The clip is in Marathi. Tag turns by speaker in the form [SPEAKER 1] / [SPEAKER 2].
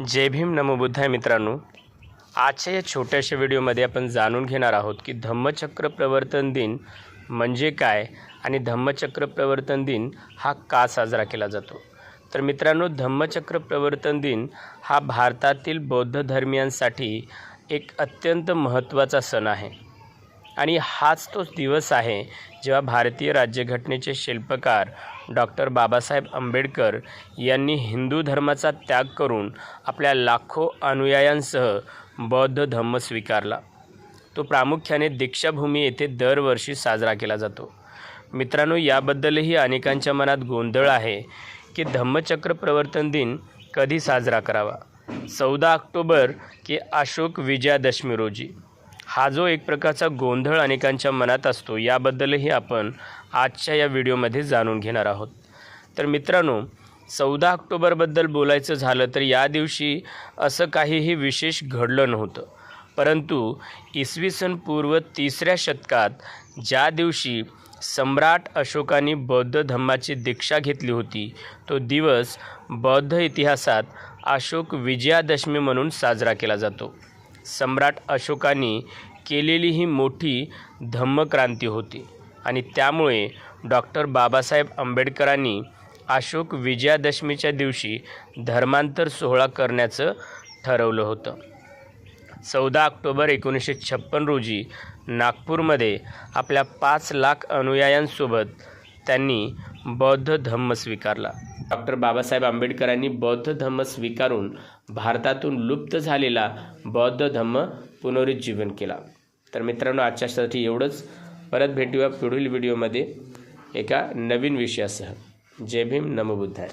[SPEAKER 1] जय भीम नमोबुद्ध आहे मित्रांनो. आजच्या या छोट्याशा व्हिडिओमध्ये आपण जाणून घेणार आहोत की धम्मचक्र प्रवर्तन दिन म्हणजे काय आणि धम्मचक्र प्रवर्तन दिन हा का साजरा केला जातो? तर मित्रांनो धम्मचक्र प्रवर्तन दिन हा भारतातील बौद्ध धर्मियांसाठी एक अत्यंत महत्त्वाचा सण आहे. आणि हाच तोच दिवस आहे जेव्हा भारतीय राज्यघटनेचे शिल्पकार डॉक्टर बाबासाहेब आंबेडकर यांनी हिंदू धर्माचा त्याग करून आपल्या लाखो अनुयायांसह बौद्ध धम्म स्वीकारला. तो प्रामुख्याने दीक्षाभूमी येथे दरवर्षी साजरा केला जातो. मित्रांनो याबद्दलही अनेकांच्या मनात गोंधळ आहे की धम्मचक्र प्रवर्तन दिन कधी साजरा करावा? चौदा ऑक्टोबर की अशोक विजयादशमी रोजी. हा जो एक प्रकारचा गोंधळ अनेकांच्या मनात असतो याबद्दलही आपण आजच्या या व्हिडिओमध्ये जाणून घेणार आहोत. तर मित्रांनो चौदा ऑक्टोबरबद्दल बोलायचं झालं तर या दिवशी असं काहीही विशेष घडलं नव्हतं. परंतु इसवी सन पूर्व तिसऱ्या शतकात ज्या दिवशी सम्राट अशोकाने बौद्ध धम्माची दीक्षा घेतली होती तो दिवस बौद्ध इतिहासात अशोक विजयादशमी म्हणून साजरा केला जातो. सम्राट अशोकाने केलेली ही मोठी धम्मक्रांती होती. आणि त्यामुळे डॉक्टर बाबासाहेब आंबेडकरांनी अशोक विजयादशमीच्या दिवशी धर्मांतर सोहळा करण्याचं ठरवलं होतं. चौदा ऑक्टोबर एकोणीसशे छप्पन रोजी नागपूरमध्ये आपल्या पाच लाख अनुयायांसोबत त्यांनी बौद्ध धम्म स्वीकारला. डॉक्टर बाबासाहेब आंबेडकरांनी बौद्ध धम्म स्वीकारून भारतातून लुप्त झालेला बौद्ध धम्म पुनरुज्जीवन केला. तर मित्रांनो आजच्यासाठी एवढंच. परत भेटूया पुढील व्हिडिओमध्ये एका नवीन विषयासह. जय भीम नमबुद्धाय